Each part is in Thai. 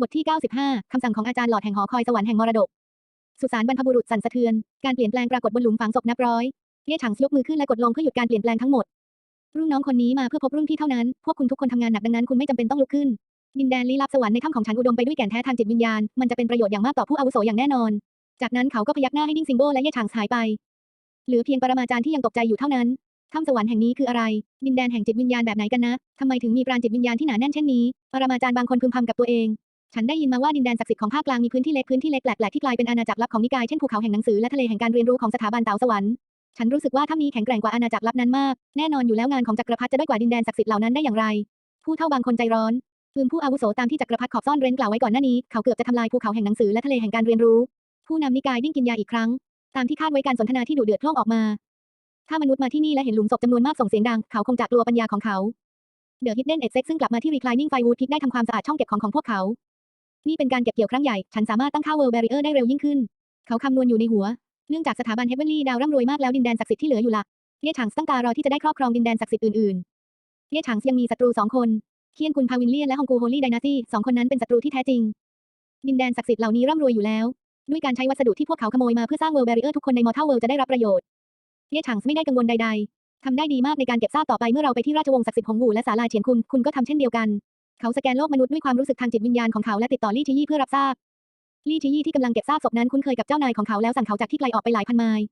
บทที่ 95 คำสั่งของอาจารย์หลอดแห่งหอคอยสวรรค์แห่งมรดก สุสานบรรพบุรุษสั่นสะเทือน การเปลี่ยนแปลงปรากฏบนหลุมฝังศพนับร้อย เย่ฉางยกมือขึ้นและกดลงเพื่อหยุดการเปลี่ยนแปลงทั้งหมด รุ่นน้องคนนี้มาเพื่อพบรุ่นพี่เท่านั้น พวกคุณทุกคนทำงานหนักดังนั้นคุณไม่จำเป็นต้องลุกขึ้น ดินแดนลี้ลับสวรรค์ในถ้ำของฉันอุดมไปด้วยแก่นแท้ทางจิตวิญญาณ มันจะเป็นประโยชน์อย่างมากต่อผู้อาวุโสอย่างแน่นอน จากนั้นเขาก็พยักหน้าให้ดิ้งซิงโบและเย่ฉางหายไป เหลือเพียงปรมาจารย์ที่ยังตกใจอยู่เท่านั้นถ้ำสวรรค์แห่งนี้คืออะไร ดินแดนแห่งจิตวิญญาณแบบไหนกันนะ ทำไมถึงมีปราณจิตวิญญาณที่หนาแน่นเช่นนี้ ปรมาจารย์บางคนพึมพำกับตัวเอง ฉันได้ยินมาว่าดินแดนศักดิ์สิทธิ์ของภาคกลางมีพื้นที่เล็กพื้นที่เล็กแปลกๆที่กลายเป็นอาณาจักรลับของนิกายเช่นภูเขาแห่งหนังสือและทะเลแห่งการเรียนรู้ของสถาบันเต๋าสวรรค์ฉันรู้สึกว่าถ้ำนี้แข็งแกร่งกว่าอาณาจักรลับนั้นมาก แน่นอนอยู่แล้วงานของจักรพรรดิจะด้อยกว่าดินแดนศักดิ์สิทธิ์เหล่านั้นได้อย่างไร ผู้เท่าบางคนใจร้อนพึมผู้อาวุโสตามที่จักรพรรดิขอบซ่อนเร้นกล่าวไว้ก่อนหน้านี้ เขาเกือบจะทำลายภูเขาแห่งหนังสือและทะเลแห่งการเรียนรู้ ผู้นำนิกายดิ้งกินยาอีกครั้ง ตามที่คาดไว้การสนทนาที่ดุเดือดโล่งออกมา ถ้ามนุษย์มาที่นี่และเห็นหลุมศพจำนวนมากส่งเสียงดัง เขาคงจะกลัวปัญญาของเขาเดอะฮิดเด้นเอ็กเซ็กซึ่งกลับมาที่รีคลายนิ่งไฟวูดทิกได้ทำความสะอาดช่องเก็บของของพวกเขา นี่เป็นการเก็บเกี่ยวครั้งใหญ่ ฉันสามารถตั้งค่าเวิร์แบริเออร์ได้เร็วยิ่งขึ้น เขาคำนวณอยู่ในหัว เนื่องจากสถาบันเฮเวนลี่ดาวร่ำรวยมากแล้วดินแดนศักดิ์สิทธิ์ที่เหลืออยู่ละเย่ฉางตั้งตารอที่จะได้ครอบครองดินแดนศักดิ์สิทธิ์อื่นๆเย่ฉางยังมีศัตรูสองคน เคียนกุนพาวินเลียนและฮองกูโฮลี่ไดนาซี่สองคนนั้นเป็นศัตรูที่แท้จริง ดินแดนศักดิ์สิทธิ์เหล่านี้ร่ำรวยอยู่แล้ว ด้วยการใช้วัสดุที่พวกเขาขโมยมาเพื่อสร้างเวิร์แบริเออร์ทุกคนในมอเทลเวิลจะได้รับประโยชน์เย่ฉางไม่ได้กังวลใด ๆทำได้ดีมากในการเก็บซากต่อไปเมื่อเราไปที่ราชวงศ์ศักดิ์สิทธิ์หงวูและศาลาเฉียนคุณ คุณก็ทำเช่นเดียวกัน เขาสแกนโลกมนุษย์ด้วยความรู้สึกทางจิตวิญญาณของเขาและติดต่อลี่ชียี่เพื่อรับทราบ ลี่ชียี่ที่กำลังเก็บซากศพนั้นคุ้นเคยกับเจ้านายของเขาแล้วสั่งเขาจากที่ไกลออกไปหลายพันไมล์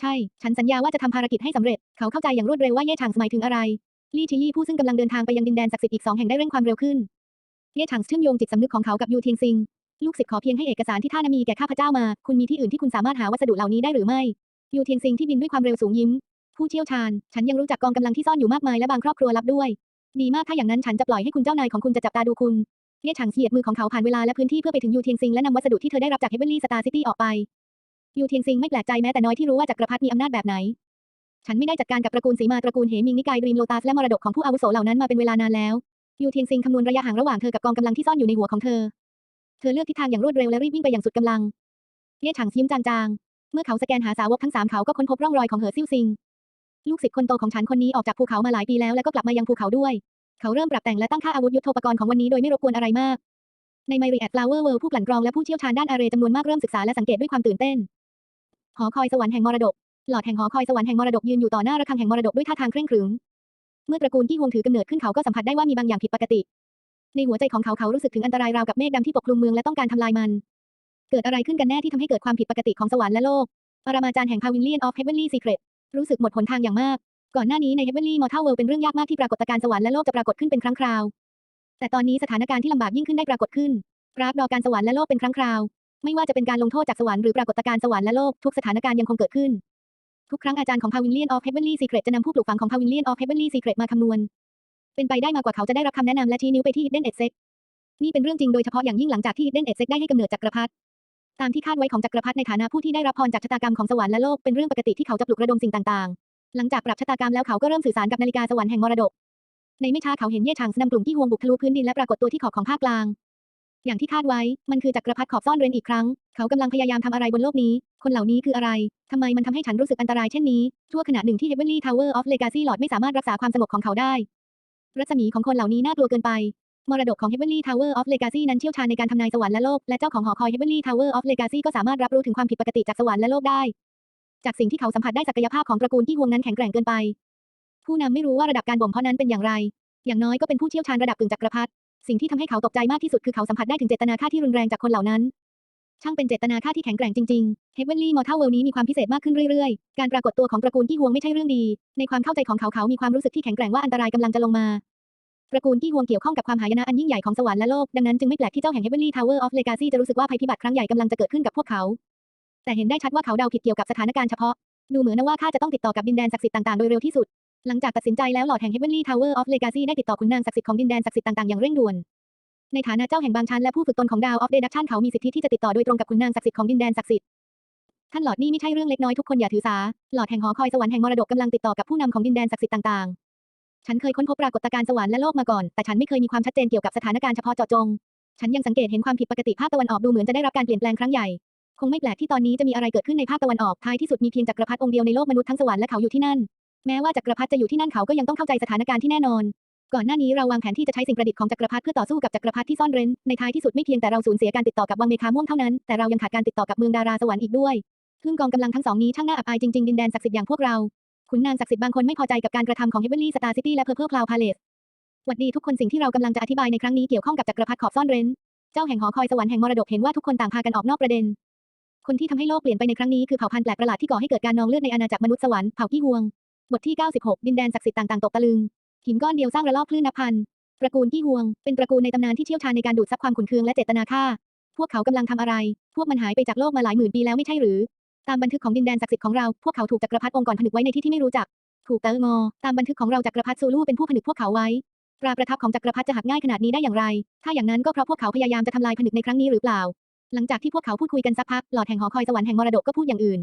ใช่ ฉันสัญญาว่าจะทำภารกิจให้สำเร็จ เขาเข้าใจอย่างรวดเร็วว่าเย่ฉางหมายถึงอะไร ลี่ชียี่ผู้ซึ่งกำลังเดินทางไปยังดินแดนศักดิ์สิทธิ์อีกสองแห่งได้เร่งความเร็วขึ้น เย่ฉางเชื่อมโยงจิตสำนึกของเขากับยูเทียงซิง ลูกศิษย์ขอเพียงให้เอกสารที่ท่านมีแก่ข้าพเจ้ามา คุณมีที่อื่นที่คุณสามารถหาวัสดุเหล่านี้ได้หรือไม่ ยูเทียงซิงที่บินด้วยความเร็วสูงยิ้ม ผู้เชี่ยวชาญ ฉันยังรู้จักกองกำลังที่ซ่อนอยู่มากมายและบางครอบครัวลับด้วย ดีมากถ้าอย่างนั้นฉันจะปล่อยให้คุณเจ้านายของคุณจะจับตาดูคุณเย่ฉางเฉียดมือของเขาผ่านเวลาและพื้นที่เพื่อไปถึงยูเทียงซิงและนำวัสดุที่เธอได้รับจากเฮเวนลี่สตาร์ซิตี้ออกไปยูเทียงซิงไม่แปลกใจแม้แต่น้อยที่รู้ว่าจักรพรรดิมีอำนาจแบบไหน ฉันไม่ได้จัดการกับตระกูลสีมาตระกูลเหมิงนิกายดรีมโลตัสและมรดกของผู้อาวุโสเหล่านั้นมาเป็นเวลานานแล้วยูเทียงซิงคำนวณระยะห่างระหว่างเธอกับกองกำลังที่ซ่อนอยู่ในหัวของเธอ เธอเลือกทิศทางอย่างรวดเร็วและรีบวิ่งไปอย่างสุดกำลังเย่ฉางยิ้มจางๆ เมื่อเขาสแกนหาสาวกทั้งสามเขาก็ค้นพบร่องรอยของเหอซิ่วซิง ลูกศิษย์คนโตของฉันคนนี้ออกจากภูเขามาหลายปีแล้วและก็กลับมายังภูเขาด้วย เขาเริ่มปรับแต่งและตั้งค่าอาวุธยุทโธปกรณ์ของวันนี้โดยไม่รบกวนอะไรมาก ในไมรีแอดฟลาวเวอร์เวิลด์ผู้กลั่นกรองและผู้เชี่ยวชาญด้านอาเรจำนวนมากเริ่มศึกษาและสังเกตด้วยความตื่นเต้น หอคอยสวรรค์แห่งมรดก หลอดแห่งหอคอยสวรรค์แห่งมรดกยืนอยู่ต่อหน้าระฆังแห่งมรดกด้วยท่าทางเคร่งขรึม เมื่อตระกูลที่ฮวงถือกำเนิดขึ้นเขาก็สัมผัสได้ว่ามีบางอย่างผิดปกติ ในหัวใจของเขาเขารู้สึกถึงอันตรายราวกับเมฆดำที่ปกคลุมเมืองและต้องการทำลายมัน เกิดอะไรขึ้นกันแน่ที่ทำให้เกิดความผิดปกติของสวรรค์และโลกปรมาจารย์แห่งพาวิเลียนออฟเฮเวนลี่ซีเครต รู้สึกหมดหนทางอย่างมาก ก่อนหน้านี้ในเฮเวนลี่มอร์ทัลเวิลด์เป็นเรื่องยากมากที่ปรากฏการณ์สวรรค์และโลกจะปรากฏขึ้นเป็นครั้งคราว แต่ตอนนี้สถานการณ์ที่ลำบากยิ่งขึ้นได้ปรากฏขึ้นกราฟดอการสวรรค์และโลกเป็นครั้งคราว ไม่ว่าจะเป็นการลงโทษจากสวรรค์หรือปรากฏการณ์สวรรค์และโลกทุกสถานการณ์ยังคงเกิดขึ้น ทุกครั้งอาจารย์ของพาวินเลียนออฟเฮเวนลี่ซีเครตจะนำผู้ปลูกฝังของพาวินเลียนออฟเฮเวนลี่ซีเครตมาคำนวณ เป็นไปได้มากกว่าเขาจะได้รับคำแนะนำและชี้นิ้วไปที่ Hidden e x e c นี่เป็นเรื่องจริงโดยเฉพาะอย่างยิ่งหลังจากที่ Hidden e x e ได้ให้กำเนิดจักรพรรดิ ตามที่คาดไว้ของจักรพรรดิในฐานะผู้ที่ได้รับพรจากชะตากรรมของสวรรค์และโลกเป็นเรื่องปกติที่เขาจะปลุกระดมสิ่งต่างๆ หลังจากปรับชะตากรรมแล้วเขาก็เริ่มสื่อสารกับนาฬิกาสวรรค์แห่งมรดก ในไม่ช้าเขาเห็นเย่ฉางนำกลุ่มที่ฮวงบุกทะลุพื้นดินและปรากฏตัวที่ขอบของภาคกลาง อย่างที่คาดไว้ มันคือจักรพรรดิขอบซ่อนเร้นอีกครั้ง เขากำลังพยายามทำอะไรบนโลกนี้ คนเหล่านี้คืออะไรทำไมมันทำให้ฉันรู้สึกอันตรายเช่นนี้ ชั่วขณะหนึ่งที่ Heavenly Tower of Legacy Lord ไม่สามารถรักษาความสงบของเขาได้ รัศมีของคนเหล่านี้น่ากลัวเกินไป มรดกของ Heavenly Tower of Legacy นั้นเชี่ยวชาญในการทำนายสวรรค์และโลก และเจ้าของหอคอย Heavenly Tower of Legacy ก็สามารถรับรู้ถึงความผิดปกติจากสวรรค์และโลกได้ จากสิ่งที่เขาสัมผัสได้ศักยภาพของตระกูลที่ฮวงนั้นแข็งแกร่งเกินไป ผู้นำไม่รู้ว่าระดับการบ่มเพาะนั้นเป็นอย่างไร อย่างน้อยก็เป็นผู้เชี่ยวชาญระดับกึ่งจักรพรรดิสิ่งที่ทำให้เขาตกใจมากที่สุดคือเขาสัมผัสได้ถึงเจตนาฆ่าที่รุนแรงจากคนเหล่านั้น ช่างเป็นเจตนาฆ่าที่แข็งแกร่งจริงๆ Heavenly Mortal World นี้มีความพิเศษมากขึ้นเรื่อยๆ การปรากฏตัวของตระกูลที่ฮวงไม่ใช่เรื่องดี ในความเข้าใจของเขาเขามีความรู้สึกที่แข็งแกร่งว่าอันตรายกำลังจะลงมา ระกูลที่ฮวงเกี่ยวข้องกับความหายนะอันยิ่งใหญ่ของสวรรค์และโลก ดังนั้นจึงไม่แปลกที่เจ้าแห่ง Heavenly Tower of Legacy จะรู้สึกว่าภัยพิบัติครั้งใหญ่กำลังจะเกิดขึ้นกับพวกเขา แต่เห็นได้ชัดว่าเขาเดาผิดเกี่ยวกับสถานการณ์เฉพาะ ดูเหมือนนะว่าข้าจะต้องติดต่อกับดินแดนศักดิ์สิทธิ์ต่างๆโดยเร็วที่สุด หลังจากตัดสินใจแล้วหลอดแห่ง Heavenly Tower of Legacy ได้ติดต่อขุนนางศักดิ์สิทธิ์ของดินแดนศักดิ์สิทธิ์ต่างๆอย่างเร่งด่วน ในฐานะเจ้าแห่งบางชั้นและผู้ฝึกตนของดาวออฟเดดักชันเขามีสิทธิที่จะติดต่อโดยตรงกับขุนนางศักดิ์สิทธิ์ของดินแดนศักดิ์สิทธิ์ท่านหลอดนี่ไม่ใช่เรื่องเล็กน้อยทุกคนอย่าถือสาหลอดแห่งหอคอยสวรรค์แห่งมรดกกำลังติดต่อกับผู้นำของดินแดนศักดิ์สิทธิ์ต่างๆ ฉันเคยค้นพบปรากฏการณ์สวรรค์และโลกมาก่อน แต่ฉันไม่เคยมีความชัดเจนเกี่ยวกับสถานการณ์เฉพาะเจาะจง ฉันยังสังเกตเห็นความผิดปกติภาคตะวันออกดูเหมือนจะได้รับการเปลี่ยนแปลงครั้งใหญ่ คงไม่แปลกที่ตอนนี้จะมีอะไรเกิดขึ้นในภาคตะวันออก ท้ายที่สุดมีเพียงจักรพรรดิองค์เดียวในโลกมนุษย์ทั้งสวรรค์และเขาอยู่ที่นั่น แม้ว่าจักรพรรดิจะอยู่ที่นั่นเขาก็ยังต้องเข้าใจสถานการณ์ที่แน่นอน ก่อนหน้านี้เราวางแผนที่จะใช้สิ่งประดิษฐ์ของจักรพรรดิเพื่อต่อสู้กับจักรพรรดิที่ซ่อนเร้น ในท้ายที่สุดไม่เพียงแต่เราสูญเสียการติดต่อกับวังเมคาม่วงเท่านั้น แต่เรายังขาดการติดต่อกับเมืองดาราสวรรค์อีกด้วยพึ่งกองกำลังทั้งสองนี้ช่างน่าอับอายจริงๆดินแดนศักดิ์สิทธิ์อย่างพวกเรา ขุนนางศักดิ์สิทธิ์บางคนไม่พอใจกับการกระทำของ Heavenly Star City และ Purple Cloud Palace หวัดดีทุกคนสิ่งที่เรากำลังจะอธิบายในครั้งนี้เกี่ยวข้องกับจักรพรรดิขอบซ่อนเร้น เจ้าแห่งหอคอยสวรรค์แห่งมรดกเห็นว่าทุกคนต่างพากันออกนอกประเด็น คนที่ทำให้โลกเปลี่ยนไปในครั้งนี้คือเผ่าพันธุ์แปลกประหลาดที่ก่อให้เกิดการนองเลือดในอาณาจักรมนุษย์สวรรค์เผ่ากี้ฮวง บทที่ 96 ดินแดนศักดิ์สิทธิ์ต่างๆตกตะลึง หินก้อนเดียวสร้างระลอกคลื่นนับพัน ตระกูลกี้ฮวง เป็นตระกูลในตำนานที่เชี่ยวชาญในการดูดซับความขุ่นเคืองและเจตนาฆ่า พวกเขากำลังทำอะไร พวกมันหายไปจากโลกมาหลายหมื่นปีแล้วไม่ใช่หรือ ตามบันทึกของดินแดนศักดิ์สิทธิ์ของเรา พวกเขาถูกจักรพรรดิองค์กรผนึกไว้ในที่ที่ไม่รู้จัก ถูกเตองอ ตามบันทึกของเราจักรพรรดิซูลูเป็นผู้ผนึกพวกเขาไว้ ตราประทับของจักรพรรดิจะหักง่ายขนาดนี้ได้อย่างไร ถ้าอย่างนั้นก็เพราะพวกเขาพยายามจะทำลายผนึกในครั้งนี้หรือเปล่า หลังจากที่พวกเขาพูดคุยกันสักพัก หลอดแห่งหอคอยสวรรค์แห่งมรดกก็พูดอย่างอื่น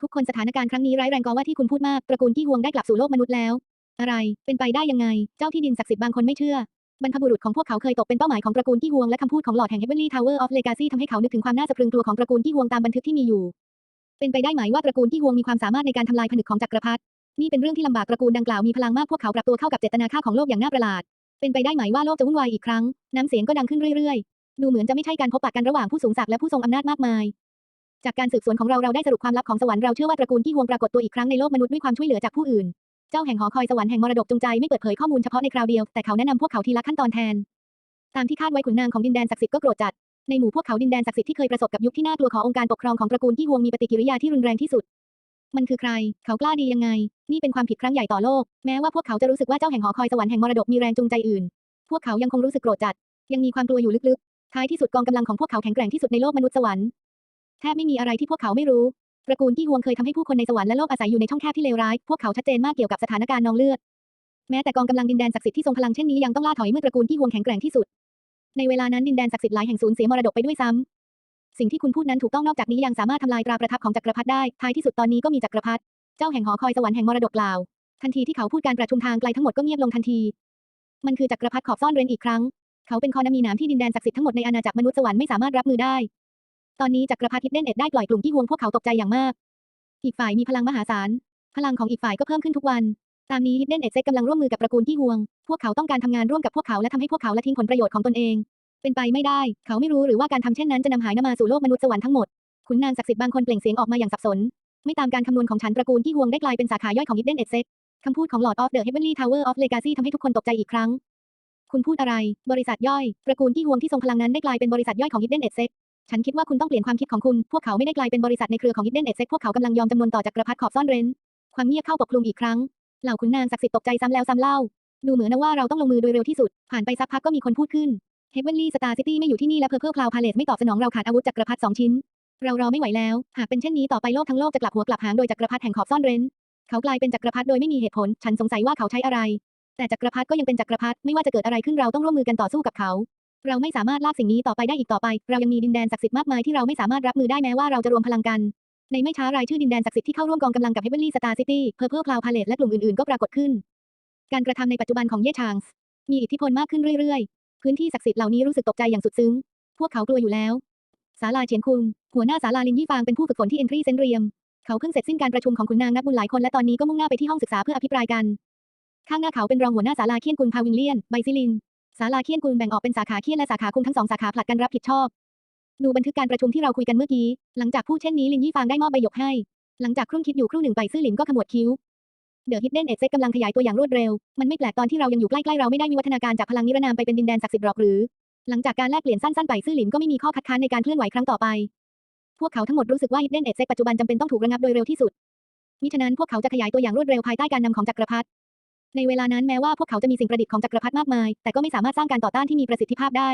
ทุกคนสถานการณ์ครั้งนี้ร้ายแรงกว่าว่าที่คุณพูดมาก ตระกูลกี้ฮวงได้กลับสู่โลกมนุษย์แล้ว อะไร เป็นไปได้ยังไง เจ้าที่ดินศักดิ์สิทธิ์บางคนไม่เชื่อบรรพบุรุษของพวกเขาเคยตกเป็นเป้าหมายของตระกูลกี้ฮวงและคำพูดของหลอดแห่ง Heavenly Tower of Legacy ทำให้เขานึกถึงความน่าสะพรึงกลัวของตระกูลกี้ฮวงตามบันทึกที่มีอยู่ เป็นไปได้ไหมว่าตระกูลกี้ฮวงมีความสามารถในการทำลายผนึกของจักรพรรดินี่เป็นเรื่องที่ลำบากตระกูลดังกล่าวมีพลังมากพวกเขาปรับตัวเข้ากับเจตนาฆ่าของโลกอย่างน่าประหลาด เป็นไปได้ไหมว่าโลกจะวุ่นวายอีกครั้ง น้ำเสียงก็ดังขึ้นเรื่อยๆ ดูเหมือนจะไม่ใช่การพบปะกันระหว่างผู้สูงศักดิ์และผู้ทรงอำนาจมากมาย จากการสืบสวนของเราเราได้สรุปความลับของสวรรค์เราเชื่อว่าตระกูลกี้ฮวงปรากฏตัวอีกครั้งในโลกมนุษย์ด้วยความช่วยเหลือจากผู้อื่น เจ้าแห่งหอคอยสวรรค์แห่งมรดกจงใจไม่เปิดเผยข้อมูลเฉพาะในคราวเดียวแต่เขาแนะนำพวกเขาทีละขั้นตอนแทน ตามที่คาดไว้ขุนนางของดินแดนศักดิ์สิทธิ์ก็โกรธจัด ในหมู่พวกเขาดินแดนศักดิ์สิทธิ์ที่เคยประสบกับยุคที่น่ากลัวขององค์การปกครองของตระกูลกี้ฮวงมีปฏิกิริยาที่รุนแรงที่สุด มันคือใคร เขากล้าดียังไง นี่เป็นความผิดครั้งใหญ่ต่อโลก แม้ว่าพวกเขาจะรู้สึกว่าเจ้าแห่งหอคอยสวรรค์แห่งมรดกมีแรงจูงใจอื่น พวกเขายังคงรู้สึกโกรธจัด ยังมีความกลัวอยู่ลึกๆ ท้ายที่สุดกองกำลังของพวกเขาแข็งแกร่งที่สุดในโลกมนุษย์สวรรค์ แทบไม่มีอะไรที่พวกเขาไม่รู้ ตระกูลกี้ฮวงเคยทำให้ผู้คนในสวรรค์และโลกอาศัยอยู่ในช่องแคบที่เลวร้าย พวกเขาชัดเจนมากเกี่ยวกับสถานการณ์นองเลือด แม้แต่กองกำลังดินแดนศักดิ์สิทธิ์ที่ทรงพลังเช่นนี้ยังต้องล่าถอยเมื่อตระกูลกี้ฮวงแข็งแกร่งที่สุด ในเวลานั้นดินแดนศักดิ์สิทธิ์หลายแห่งสูญเสียมรดกไปด้วยซ้ำสิ่งที่คุณพูดนั้นถูกต้องนอกจากนี้ยังสามารถทำลายตราประทับของจักรพรรดิได้ท้ายที่สุดตอนนี้ก็มีจักรพรรดิเจ้าแห่งหอคอยสวรรค์แห่งมรดกกล่าว ทันทีที่เขาพูดการประชุมทางไกลทั้งหมดก็เงียบลงทันที มันคือจักรพรรดิขอบซ่อนเร้นอีกครั้ง เขาเป็นคอนามีนามที่ดินแดนศักดิ์สิทธิ์ทั้งหมดในอาณาจักรมนุษย์สวรรค์ไม่สามารถรับมือได้ ตอนนี้จักรพรรดิฮิดเดนเอ็ดได้ปล่อยกลุ่มที่ฮวงพวกเขาตกใจอย่างมาก อีกฝ่ายมีพลังมหาศาล พลังของอีกฝ่ายก็เพิ่มขึ้นทุกวัน ตามนี้ฮิดเดนเอ็ดเซกกำลังร่วมมือกับตระกูลที่ฮวง พวกเขาต้องการทำงานร่วมกับพวกเขาและทำให้พวกเขาละทิ้งผลประโยชน์ของตนเอง เป็นไปไม่ได้ เขาไม่รู้หรือว่าการทำเช่นนั้นจะนำหายนำมาสู่โลกมนุษย์สวรรค์ทั้งหมด ขุนนางศักดิ์สิทธิ์บางคนเปล่งเสียงออกมาอย่างสับสน ไม่ตามการคำนวณของฉันตระกูลที่ฮวงได้กลายเป็นสาขาย่อยของฮิดเดนเอ็ดเซกคำพูดของ Lord of the Heavenly Tower of Legacy ทำให้ทุกคนตกใจอีกครั้ง คุณพูดอะไร บริษัทย่อย ตระกูลที่ฮวงที่ทรงพลังนั้นได้กลายเป็นบริษัทย่อยของ Hidden Exec ฉันคิดว่าคุณต้องเปลี่ยนความคิดของคุณ พวกเขาไม่ได้กลายเป็นบริษัทในเครือของ Hidden Exec พวกเขากำลังยอมจำนวนต่อจักรพรรดิขอบซ่อนเร้น ความเงียบเข้าปกคลุมอีกครั้ง เหล่าขุนนางศักดิ์สิทธิ์ตกใจซ้ำแล้วซ้ำเล่า ดูเหมือนนะว่าเราต้องลงมือโดยเร็วที่สุด ผ่านไปสักพักก็มีคนพูดขึ้น Heavenly Star City ไม่อยู่ที่นี่และ Purple Cloud Palace ไม่ตอบสนองเราขาดอาวุธจักรพรรดิสองชิ้น เรารอไม่ไหวแล้ว หากเป็นเช่นนี้ต่อไปโลกทั้งโลกจะกลับหัวกลับหางโดยจักรพรรดิแห่งขอบซ่อนเร้น เขากลายเป็นจักรพรรดิโดยไม่มีเหตุผล ฉันสงสัยว่าเขาใช้อะไร แต่จักรพรรดิก็ยังเป็นจักรพรรดิไม่ว่าจะเกิดอะไรขึ้นเราต้องร่วมมือกันต่อสู้กับเขา เราไม่สามารถลากสิ่งนี้ต่อไปได้อีกต่อไป เรายังมีดินแดนศักดิ์สิทธิ์มากมายที่เราไม่สามารถรับมือได้แม้ว่าเราจะรวมพลังกัน ในไม่ช้ารายชื่อดินแดนศักดิ์สิทธิ์ที่เข้าร่วมกองกำลังกับ Heavenly Star City Purple Cloud Palace และกลุ่มอื่นๆ ก็ปรากฏขึ้น การกระทำในปัจจุบันของเย่ชางส์มีอิทธิพลมากขึ้นเรื่อยๆ พื้นที่ศักดิ์สิทธิ์เหล่านี้รู้สึกตกใจอย่างสุดซึ้ง พวกเขากลัวอยู่แล้วศาลาเฉียนคุงหัวหน้าศาลาลินยี่ฟางเป็นผู้ฝึกฝนที่ Entry เซนเรียม เขาเพิ่งเสร็จสิ้นการประชุมของขุนนางนับบุญหลายคนและตอนนี้ก็มุ่งหน้าไปที่ห้องศึกษาเพื่ออภิปรายกัน ข้างหน้าเขาเป็นรองหัวหน้าศาลาเคียนกุลพาวิงเลียนไบซิลินศาลาเคียนกุลแบ่งออกเป็นสาขาเคียนและสาขาคุงทั้งสองสาขาผลัดกันรับผิดชอบ ดูบันทึกการประชุมที่เราคุยกันเมื่อกี้ หลังจากพูดเช่นนี้ลินยี่ฟางได้มอบใบหยกให้ หลังจากครุ่นคิดอยู่ครู่หนึ่งไปซื่อหลินก็ขมวดคิ้ว เดอะฮิดเดนเอ็ดเซ็กกำลังขยายตัวอย่างรวดเร็ว มันไม่แปลกตอนที่เรายังอยู่ใกล้ๆเราไม่ได้มีวัฒนาการจากพลังนิรนามไปเป็นดินแดนศักดิ์สิทธิ์หรอกหรือ หลังจากการแลกเปลี่ยนสั้นๆไปซื่อหลินก็ไม่มีข้อคัดค้านในการเคลื่อนไหวครั้งต่อไป พวกเขาทั้งหมดรู้สึกว่าฮิดเดนเอ็ดเซ็กปัจจุบันจำเป็นต้องถูกระงับโดยเร็วที่สุดมิฉะนั้นพวกเขาจะขยายตัวอย่างรวดเร็วภายใต้การนำของจักรพรรดิในเวลานั้นแม้ว่าพวกเขาจะมีสิ่งประดิษฐ์ของจักรพรรดิมากมาย แต่ก็ไม่สามารถสร้างการต่อต้านที่มีประสิทธิภาพได้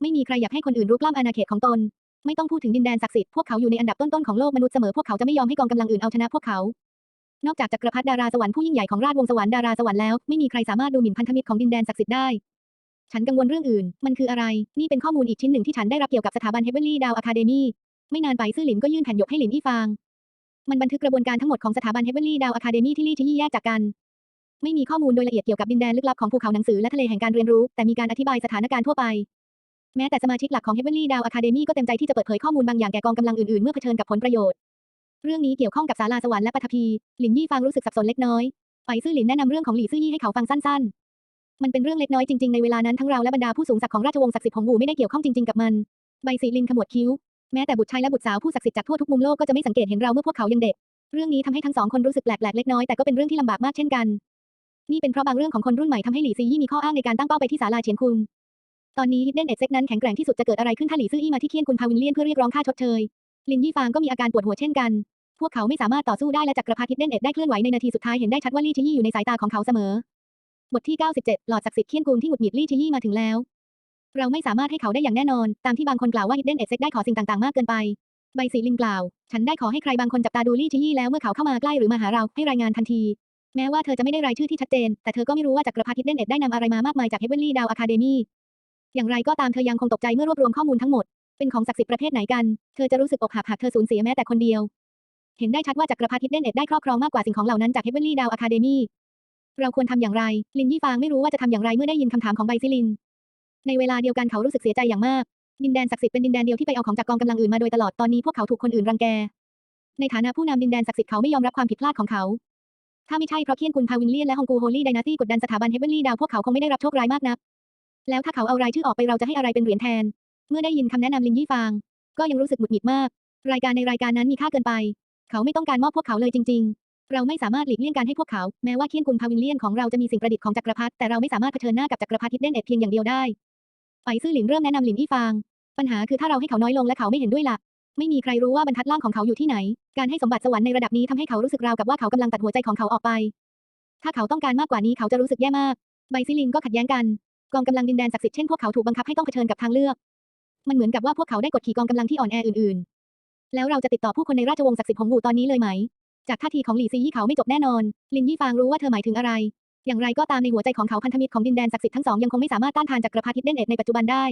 ไม่มีใครอยากให้คนอื่นรุกล้ำอาณาเขตของตน ไม่ต้องพูดถึงดินแดนศักดิ์สิทธิ์พวกเขาอยู่ในอันดับต้นๆของโลกมนุษย์เสมอพวกเขาจะไม่ยอมให้กองกำลังอื่นเอาชนะพวกเขา นอกจากจักรพรรดิดาราสวรรค์ผู้ยิ่งใหญ่ของราชวงศ์สวรรค์ดาราสวรรค์แล้วไม่มีใครสามารถดูหมิ่นพันธมิตรของดินแดนศักดิ์สิทธิ์ได้ฉันกังวลเรื่องอื่น มันคืออะไร นี่เป็นข้อมูลอีกชิ้นหนึ่งที่ฉันได้รับเกี่ยวกับสถาบัน Heavenly Down Academy ไม่นานไปซื่อหลินก็ยื่นแผ่นหยกให้หลินอี้ฟาง มันบันทึกกระบวนการทั้งหมดของสถาบัน Heavenly Down Academy ที่ลี่ที่แยกจากกัน ไม่มีข้อมูลโดยละเอียดเกี่ยวกับดินแดนลึกลับของภูเขาหนังสือและทะเลแห่งการเรียนรู้ แต่มีการอธิบายสถานการณ์ทั่วไป แม้แต่สมาชิกหลักของ Heavenly Down Academy ก็เต็มใจที่จะเปิดเผยข้อมูลบางอย่างแก่กองกำลังอื่นๆ เมื่อเผชิญกับผลประโยชน์ เรื่องนี้เกี่ยวข้องกับศาลาสวรรค์และปฐพี หลินยี่ฟางรู้สึกสับสนเล็กน้อยไปซื่อหลินแนะนำเรื่องของหลี่ซื่อยี่ให้เขาฟังสั้น ๆ มันเป็นเรื่องเล็กน้อยจริงๆ ในเวลานั้นทั้งเราและบรรดาผู้สูงศักดิ์ของราชวงศ์ศักดิ์สิทธิ์ของวูไม่ได้เกี่ยวข้องจริงๆ กับมัน ใบสีลินขมวดคิ้ว แม้แต่บุตรชายและบุตรสาวผู้ศักดิ์สิทธิ์จากทั่วทุกมุมโลกก็จะไม่สังเกตเห็นเราเมื่อพวกเขายังเด็ก เรื่องนี้ทำให้ทั้งสองคนรู้สึกแปลกๆ เล็กน้อยแต่ก็เป็นเรื่องที่ลำบากมากเช่นกัน นี่เป็นเพราะบางเรื่องของคนรุ่นใหม่ทำให้หลี่ซียี่มีข้ออ้างในการตั้งเป้าไปที่ศาลาเฉียนคุง ตอนนี้ฮิดเด้นเอ็ดเซ็กนั้นแข็งแกร่งที่สุดจะเกิดอะไรขึ้นถ้าหลี่ซื่ออี้มาที่เคียนกุนพาวินเลียนเพื่อเรียกร้องค่าชดเชย ลินยี่ฟางก็มีอาการปวดหัวเช่นกัน พวกเขาไม่สามารถต่อสู้ได้และจักรพรรดิฮิดเด้นเอ็ดได้เคลื่อนไหวในนาทีสุดท้ายเห็นได้ชัดว่าลี่ชียี่อยู่ในสายตาของเขาเสมอบทที่ 97 หลอดศักดิ์สิทธิ์เคียนกุงที่หงุดหงิดลี่ชียี่มาถึงแล้ว เราไม่สามารถให้เขาได้อย่างแน่นอน ตามที่บางคนกล่าวว่าฮิดเด้นเอ็ดเซ็กได้ขอสิ่งต่างๆมากเกินไป ใบสีลิงกล่าว ฉันได้ขอให้ใครบางคนจับตาดูลี่ชียี่แล้วเมื่อเขาเข้ามาใกล้หรือมาหาเราให้รายงานทันที แม้ว่าเธอจะไม่ได้รายชื่อที่ชัดเจน แต่เธอก็ไม่รู้ว่าจักรพรรดิฮิดเด้นเอ็ดได้นำอะไรมามากมายจากเฮเวนลี่ดาวอะคาเดมี อย่างไรก็ตามเธอยังคงตกใจเมื่อรวบรวมข้อมูลทั้งหมด เป็นของศักดิ์สิทธิ์ประเภทไหนกัน เธอจะรู้สึกอกหักหากเธอสูญเสียแม้แต่คนเดียว เห็นได้ชัดว่าจักรพรรดิฮิดเด้นเอ็ดได้ครอบครองมากกว่าสิ่งของเหล่านั้นจากเฮเวนลี่ดาวอะคาเดมีเราควรทำอย่างไร ลินยี่ฟางไม่รู้ว่าจะทำอย่างไรเมื่อได้ยินคำถามของใบซิลิน ในเวลาเดียวกันเขารู้สึกเสียใจอย่างมาก ดินแดนศักดิ์สิทธิ์เป็นดินแดนเดียวที่ไปเอาของจากกองกำลังอื่นมาโดยตลอด ตอนนี้พวกเขาถูกคนอื่นรังแก ในฐานะผู้นำดินแดนศักดิ์สิทธิ์เขาไม่ยอมรับความผิดพลาดของเขา ถ้าไม่ใช่เพราะเคียนกุนพาวินเลียนและฮองกูโฮลี่ไดนาตี้กดดันสถาบันเฮเวนลี่ดาวพวกเขาคงไม่ได้รับโชคร้ายมากนัก แล้วถ้าเขาเอารายชื่อออกไปเราจะให้อะไรเป็นเหรียญแทน เมื่อได้ยินคำแนะนำลินยี่ฟาง ก็ยังรู้สึกหงุดหงิดมาก รายการในรายการนั้นมีค่าเกินไป เขาไม่ต้องการมอบพวกเขาเลยจริง ๆ เราไม่สามารถหลีกเลี่ยงการให้พวกเขา แม้ว่าเคียนกุนพาวินเลียนของเราจะมีสิ่งประดิษฐ์ของจักรพรรดิแต่เราไม่สามารถเผชิญหน้ากับจักรพรรดิฮิดเด้นเอ็ดเพียงอย่างเดียวได้ไปซื่อหลินเริ่มแนะนำหลินยี่ฟาง ปัญหาคือถ้าเราให้เขาน้อยลงและเขาไม่เห็นด้วยล่ะไม่มีใครรู้ว่าบรรทัดล่างของเขาอยู่ที่ไหน การให้สมบัติสวรรค์ในระดับนี้ทำให้เขารู้สึกราวกับว่าเขากำลังตัดหัวใจของเขาออกไป ถ้าเขาต้องการมากกว่านี้เขาจะรู้สึกแย่มากใบซิลินก็ขัดแย้งกัน กองกำลังดินแดนศักดิ์สิทธิ์เช่นพวกเขาถูกบังคับให้ต้องเผชิญกับทางเลือก มันเหมือนกับว่าพวกเขาได้กดขี่กองกำลังที่อ่อนแออื่นๆ แล้วเราจะติดต่อผู้คนในราชวงศ์ศักดิ์สิทธิ์ของหูตอนนี้เลยไหม จากท่าทีของหลี่ซียี่เขาไม่จบแน่นอน ลินยี่ฟางรู้ว่าเธอหมายถึงอะไร อย่างไรก็ตามในหัวใจของเขาพันธมิตรของดินแดนศักดิ์สิทธิ์ทั้งสองยังคงไม่สามารถต้านทานจักรพรรดิฮิดเด้นเอ็ดในปัจจุบันได้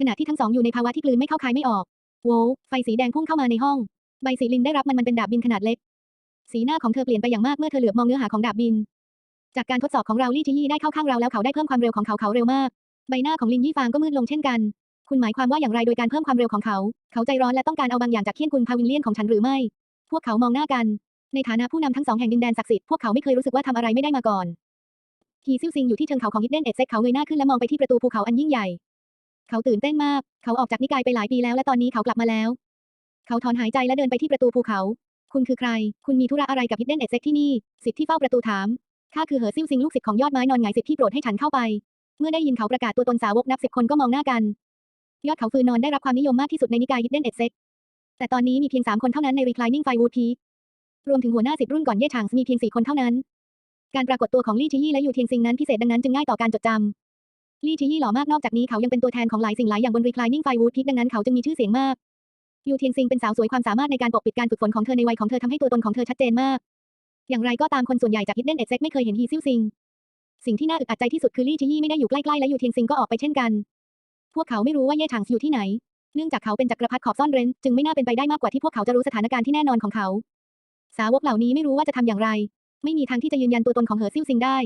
ขณะที่ทั้งสองอยู่ในภาวะที่กลืนไม่เข้าคายไม่ออกโว้วไฟสีแดงพุ่งเข้ามาในห้อง ใบสีลินได้รับมันมันเป็นดาบบินขนาดเล็ก สีหน้าของเธอเปลี่ยนไปอย่างมากเมื่อเธอเหลือบมองเนื้อหาของดาบบิน จากการทดสอบของเราลี่จียี่ได้เข้าข้างเราแล้วเขาได้เพิ่มความเร็วของเขาเขาเร็วมาก ใบหน้าของลินยี่ฟางก็มืดลงเช่นกัน คุณหมายความว่าอย่างไรโดยการเพิ่มความเร็วของเขา เขาใจร้อนและต้องการเอาบางอย่างจากเคียนคุณพาวินเลียนของฉันหรือไม่ พวกเขามองหน้ากัน ในฐานะผู้นำทั้งสองแห่งดินแดนศักดิ์สิทธิ์พวกเขาไม่เคยรู้สึกว่าทำอะไรไม่ได้มาก่อนฮีซิ่วซิงอยู่ที่เชิงเขาของฮิดเด้นเอ็ดเซ็กเขาเงยหน้าขึ้นและมองไปที่ประตูภูเขาอันยิ่งใหญ่ เขาตื่นเต้นมาก เขาออกจากนิกายไปหลายปีแล้วและตอนนี้เขากลับมาแล้ว เขาถอนหายใจและเดินไปที่ประตูภูเขา คุณคือใคร คุณมีธุระอะไรกับฮิดเดนเอ็ดเซ็กที่นี่ สิทธิ์ที่เฝ้าประตูถาม ข้าคือเหอซิ่วซิงลูกศิษย์ของยอดไม้นอนหงายสิทธิ์ที่โปรดให้ฉันเข้าไป เมื่อได้ยินเขาประกาศตัวตนสาวกนับสิบคนก็มองหน้ากัน ยอดเขาฟืนนอนได้รับความนิยมมากที่สุดในนิกายฮิดเดนเอ็ดเซ็กแต่ตอนนี้มีเพียงสามคนเท่านั้นใน Reclining Fire Wood Peak รวมถึงหัวหน้าสิทธิ์รุ่นก่อนเย่ฉางมีเพียงสี่คนเท่านั้น การปรากฏตัวของลี่ชียี่และยูเทียงซิงนั้นพิเศษดังนั้นจึงง่ายต่อการจดจำลี่ชียี่หล่อมากนอกจากนี้เขายังเป็นตัวแทนของหลายสิ่งหลายอย่างบน Reclining Fire Wood Peak ดังนั้นเขาจึงมีชื่อเสียงมากยูเทียงซิงเป็นสาวสวยความสามารถในการปกปิดการฝึกฝนของเธอในวัยของเธอทำให้ตัวตนของเธอชัดเจนมาก อย่างไรก็ตามคนส่วนใหญ่จาก Hidden Exec ไม่เคยเห็นฮีซิ่วซิง สิ่งที่น่าอึดอัดใจที่สุดคือลี่ชียี่ไม่ได้อยู่ใกล้ๆและยูเทียงซิงก็ออกไปเช่นกัน พวกเขาไม่รู้ว่าเย่ฉางอยู่ที่ไหน เนื่องจากเขาเป็นจักรพรรดิขอบซ่อนเร้นจึงไม่น่าเป็นไปได้มากกว่าที่พวกเขาจะรู้สถานการณ์ที่แน่นอนของเขา สาวกเหล่านี้ไม่รู้ว่าจะทำอย่างไร ไม่มีทางที่จะยืนยันตัวตนของเหอซิ่วซิงได้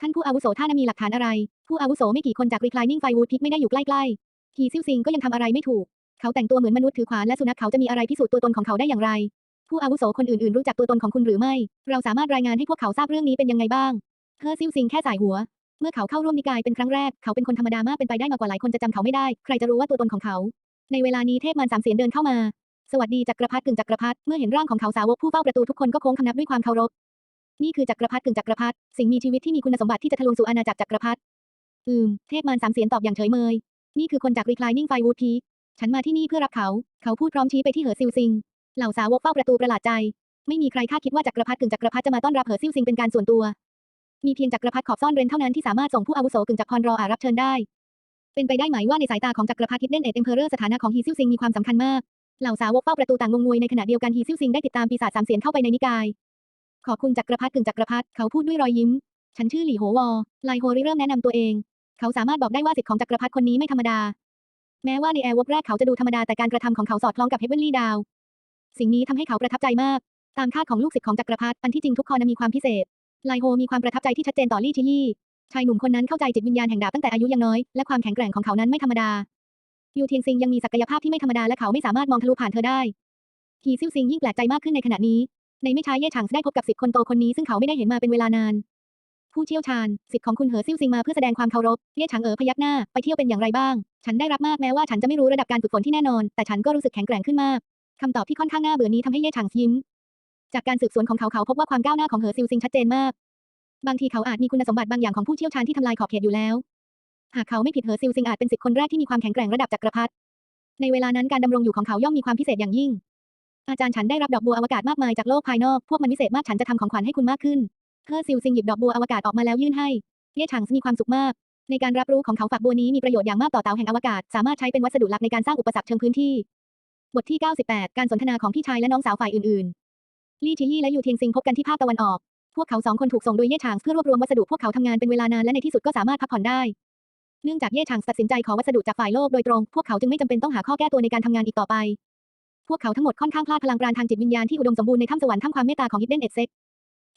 ท่านผู้อาวุโสถ้านมีหลักฐานอะไร ผู้อาวุโสไม่กี่คนจาก Reclining Fire Wood Peak ไม่ได้อยู่ใกล้ๆฮีซิ่วซิงก็ยังทำอะไรไม่ถูก เขาแต่งตัวเหมือนมนุษย์ถือขวานและสุนัขเขาจะมีอะไรพิสูจน์ตัวตนของเขาได้อย่างไร ผู้อาวุโสคนอื่นๆ รู้จักตัวตนของคุณหรือไม่ เราสามารถรายงานให้พวกเขาทราบเรื่องนี้เป็นยังไงบ้างเฮอซิวซิงแค่สายหัว เมื่อเขาเข้าร่วมนิกายเป็นครั้งแรก เขาเป็นคนธรรมดามากเป็นไปได้มากกว่าหลายคนจะจำเขาไม่ได้ ใครจะรู้ว่าตัวตนของเขา ในเวลานี้เทพมารสามเสียนเดินเข้ามา สวัสดีจักรพรรดิกึ่งจักรพรรดิ เมื่อเห็นร่างของเขาสาวกผู้เฝ้าประตูทุกคนก็โค้งคำนับด้วยความเคารพ นี่คือจักรพรรดิกึ่งจักรพรรดิ สิ่งมีชีวิตที่มีคุณสมบัติที่จะทะลวงสู่อาณาจักรจักรพรรดิ อืม เทพมารสามเสียนตอบอย่างเฉยเมย นี่คือคนจาก Reclining Fire Wood Peak ฉันมาที่นี่เพื่อรับเขา เขาพูดพร้อมชี้ไปที่เหอซิวซิง เหล่าสาวกเฝ้าประตูประหลาดใจ ไม่มีใครคาดคิดว่าจักรพรรดิกึ่งจักรพรรดิจะมาต้อนรับเหอซิวซิงเป็นการส่วนตัว มีเพียงจักรพรรดิขอบซ่อนเร้นเท่านั้นที่สามารถส่งผู้อาวุโสกึ่งจักรพรรออารับเชิญได้ เป็นไปได้ไหมว่าในสายตาของจักรพรรดิฮิดเดนเอ็ดเอ็มเพอเรอร์สถานะของฮีซิวซิงมีความสำคัญมาก เหล่าสาวกเฝ้าประตูต่างงงงวยในขณะเดียวกันฮีซิวซิงได้ติดตามปีศาจสามเสียนเข้าไปในนิกาย ขอบคุณจักรพรรดิกึ่งจักรพรรดิเขาพูดด้วยรอยยิ้ม ฉันชื่อหลี่โหวอไลโฮริเริ่มแนะนำตัวเอง เขาสามารถบอกได้ว่าสิทธิ์ของจักรพรรดิคนนี้ไม่ธรรมดาแม้ว่าในแอร์วบแรกเขาจะดูธรรมดาแต่การกระทำของเขาสอดคล้องกับเฮเวนลี่ดาว สิ่งนี้ทำให้เขาประทับใจมาก ตามคาดของลูกศิษย์ของจักรพรรดิอันที่จริงทุกคนมีความพิเศษ ไลโฮมีความประทับใจที่ชัดเจนต่อลี่ชิยี่ ชายหนุ่มคนนั้นเข้าใจจิตวิญญาณแห่งดาบตั้งแต่อายุยังน้อย และความแข็งแกร่งของเขานั้นไม่ธรรมดา ยูเทียงซิงยังมีศักยภาพที่ไม่ธรรมดาและเขาไม่สามารถมองทะลุผ่านเธอได้ฮีซิ่วซิงยิ่งแปลกใจมากขึ้นในขณะนี้ ในไม่ช้าเย่ฉางได้พบกับสิทธิ์คนโตคนนี้ซึ่งเขาไม่ได้เห็นมาเป็นเวลานาน ผู้เชี่ยวชาญสิทธิ์ของคุณเหอซิ่วซิงมาเพื่อแสดงความเคารพเย่ฉางเอ๋อพยักหน้าไปเที่ยวเป็นอย่างไรบ้าง ฉันได้รับมากแม้ว่าฉันจะไม่รู้ระดับการฝึกฝนที่แน่นอน แต่ฉันก็รู้สึกแข็งแกร่งขึ้นมาก คำตอบที่ค่อนข้างน่าเบื่อนี้ทำให้เย่ฉางยิ้ม จากการสืบสวนของเขาเขาพบว่าความก้าวหน้าของเหอซิวซิงชัดเจนมาก บางทีเขาอาจมีคุณสมบัติบางอย่างของผู้เชี่ยวชาญที่ทำลายขอบเขตอยู่แล้ว หากเขาไม่ผิดเหอซิวซิงอาจเป็นสิทธิคนแรกที่มีความแข็งแกร่งระดับจักรพรรดิ ในเวลานั้นการดำรงอยู่ของเขาย่อมมีความพิเศษอย่างยิ่ง อาจารย์ฉันได้รับดอกบัวอวกาศมากมายจากโลกภายนอก พวกมันวิเศษมากฉันจะทำของขวัญให้คุณมากขึ้นเฮอซิวซิงหยิบดอกบัวอวกาศออกมาแล้วยื่นให้ เย่ฉางมีความสุขมากในการรับรู้ของเขาฝักบัวนี้มีประโยชน์อย่างมากต่อเตาแห่งอวกาศ สามารถใช้เป็นวัสดุหลักในการสร้างอุปสรรคเชิงพื้นที่ บทที่ 98 การสนทนาของพี่ชายและน้องสาวฝ่ายอื่นๆ ลี่ชิยี่และยูเทียงซิงพบกันที่ภาคตะวันออก พวกเขาสองคนถูกส่งโดยเย่ฉางเพื่อรวบรวมวัสดุพวกเขาทำงานเป็นเวลานานและในที่สุดก็สามารถพักผ่อนได้ เนื่องจากเย่ฉางตัดสินใจขอวัสดุจากฝ่ายโลกโดยตรง พวกเขาจึงไม่จำเป็นต้องหาข้อแก้ตัวในการทำงานอีกต่อไป พวกเขาทั้งหมดค่อนข้างพลาดพลังปราณทางจิตวิญญาณที่อุดมสมบูรณ์ในถ้ำสวรรค์ท่ามความเมตตาของฮิดเดนเอ็ดเซ็ก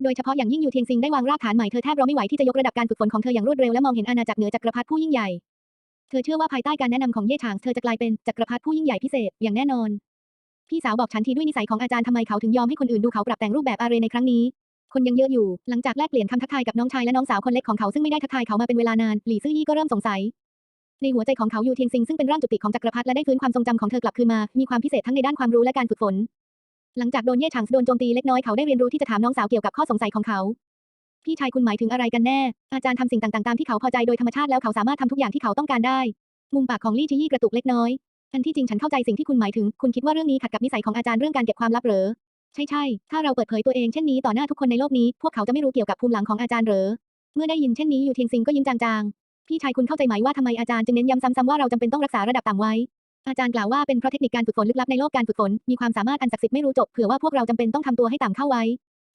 โดยเฉพาะอย่างยิ่งยูเทียงซิงได้วางรากฐานใหม่เธอแทบรอไม่ไหวที่จะยกระดับการฝึกฝนของเธออย่างรวดเร็วและมองเห็นอาณาจักรเหนือจักรพรรดิผู้ยิ่งใหญ่ ธอเชื่อว่าภายใต้การแนะนำของเย่ฉางเธอจะกลายเป็นจักรพรรดิผู้ยิ่งใหญ่พิเศษอย่างแน่นอน พี่สาวบอกฉันทีด้วยนิสัยของอาจารย์ทำไมเขาถึงยอมให้คนอื่นดูเขาปรับแต่งรูปแบบอาเรในครั้งนี้ คนยังเยอะอยู่ หลังจากแลกเปลี่ยนคำทักทายกับน้องชายและน้องสาวคนเล็กของเขาซึ่งไม่ได้ทักทายเขามาเป็นเวลานาน หลี่ซื่อยี่ก็เริ่มสงสัย ในหัวใจของเขาอยู่เทียงซิงซึ่งเป็นร่างจุติของจักรพรรดิและได้ฟื้นความทรงจำของเธอกลับคืนมา มีความพิเศษทั้งในด้านความรู้และการฝึกฝน หลังจากโดนเย่ฉางโดนโจมตีเล็กน้อยเขาได้เรียนรู้ที่จะถามน้องสาวเกี่ยวกับข้อสงสัยของเขา พี่ชายคุณหมายถึงอะไรกันแน่ อาจารย์ทำสิ่งต่างๆตามที่เขาพอใจโดยธรรมชาติแล้วเขาสามารถทำทุกอย่างที่เขาต้องการได้ มุมปากของลี่ชิยี่กระตุกเล็กน้อย อันที่จริงฉันเข้าใจสิ่งที่คุณหมายถึง คุณคิดว่าเรื่องนี้ขัดกับนิสัยของอาจารย์เรื่องการเก็บความลับเหรอ ใช่ใช่ถ้าเราเปิดเผยตัวเองเช่นนี้ต่อหน้าทุกคนในโลกนี้ พวกเขาจะไม่รู้เกี่ยวกับภูมิหลังของอาจารย์เหรอ เมื่อได้ยินเช่นนี้อยู่เทียงซิงก็ยิ้มจางๆ พี่ชายคุณเข้าใจไหมว่าทำไมอาจารย์จึงเน้นย้ำซ้ำๆว่าเราจำเป็นต้องรักษาระดับต่ำไว้อาจารย์กล่าวว่าเป็นเพราะเทคนิคการฝึกฝนลึกลับในโลกการฝึกฝนมีความสามารถอันศักดิ์สิทธิ์ไม่รู้จบเผื่อว่าพวกเราจำเป็นต้องทำตัวให้ต่ำเข้าไว้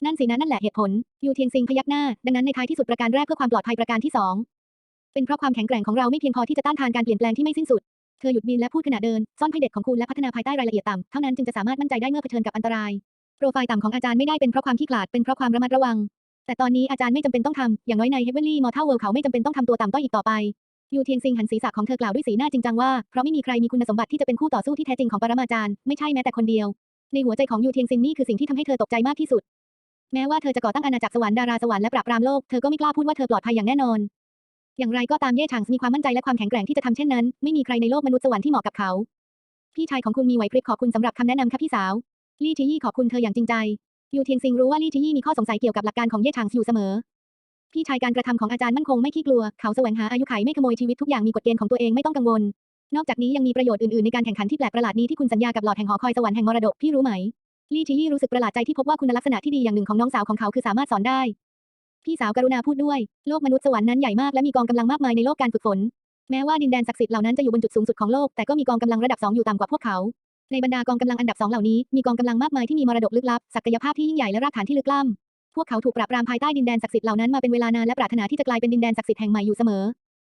นั่นสินะนั่นแหละเหตุผล ยูเทียงซิงพยักหน้า ดังนั้นในท้ายที่สุดประการแรกเพื่อความปลอดภัยประการที่สองเป็นเพราะความแข็งแกร่งของเราไม่เพียงพอที่จะต้านทานการเปลี่ยนแปลงที่ไม่สิ้นสุด เธอหยุดบินและพูดขณะเดิน ซ่อนไพเด็ดของคุณและพัฒนาภายใต้รายละเอียดต่ำ เท่านั้นจึงจะสามารถมั่นใจได้เมื่อเผชิญกับอันตราย โปรไฟล์ต่ำของอาจารย์ไม่ได้เป็นเพราะความขี้ขลาด เป็นเพราะความระมัดระวัง แต่ตอนนี้อาจารย์ไม่จำเป็นต้องทำ อย่างน้อยในเฮเวนลี่มอร์ทัลเวิลด์เขาไม่จำเป็นต้องทำตัวต่ำต้อยอีกต่อไป ยูเทียงซิงหันศีรษะของเธอกล่าวด้วยสีหน้าจริงจังว่า เพราะไม่มีใครมีคุณสมบัติที่จะเป็นคู่ต่อสู้ที่แท้จริงของปรมาจารย์ ไม่ใช่แม้แต่คนเดียว ในหัวใจของยูเทียงซิงนี่คือสิ่งที่ทำให้เธอตกใจมากที่สุด แม้ว่าเธอจะก่อตั้งอาณาจักรสวรรค์ดาราสวรรค์และปราบปรามโลก เธอก็ไม่กล้าพูดว่าเธอปลอดภัยอย่างแน่นอน อย่างไรก็ตามเย่ฉางมีความมั่นใจและความแข็งแกร่งที่จะทำเช่นนั้น ไม่มีใครในโลกมนุษย์สวรรค์ที่เหมาะกับเขา พี่ชายของคุณมีไหวพริบขอบคุณสำหรับคำแนะนำค่ะพี่สาว ลี่ชิยี่ขอบคุณเธออย่างจริงใจ ยูเทียงซิงรู้ว่าลี่ชิยี่มีข้อสงสัยเกี่ยวกับหลักการของเย่ฉางอยู่เสมอ พี่ชายการกระทำของอาจารย์มั่นคงไม่ขี้กลัว เขาแสวงหาอายุขัยไม่ขโมยชีวิตทุกอย่างมีกฎเกณฑ์ของตัวเองไม่ต้องกังวล นอกจากนี้ยังมีประโยชน์อื่นๆในการแข่งขันที่แปลกประหลาดนี้ที่คุณสัญญากับหลอดแห่งหอคอยสวรรค์แห่งมรดกพี่รู้ไหม ลี่ชิยี่รู้สึกประหลาดใจที่พบว่าคุณลักษณะที่ดีอย่างหนึ่งของน้องสาวของเขาคือสามารถสอนได้ พี่สาวกรุณาพูดด้วย โลกมนุษย์สวรรค์นั้นใหญ่มากและมีกองกำลังมากมายในโลกการฝึกฝน แม้ว่าดินแดนศักดิ์สิทธิ์เหล่านั้นจะอยู่บนจุดสูงสุดของโลก แต่ก็มีกองกำลังระดับสองอยู่ต่ำกว่าพวกเขา ในบรรดากองกำลังอันดับสองเหล่านี้มีกองกำลังมากมายที่มีมรดกลึกลับ ศักยภาพที่ยิ่งใหญ่และรากฐานที่ลึกล้ำพวกเขาถูกปราบปรามภายใต้ดินแดนศักดิ์สิทธิ์เหล่านั้นมาเป็นเวลานานและปรารถนาที่จะกลายเป็นดินแดนศักดิ์สิทธิ์แห่งใหม่อยู่เสมอ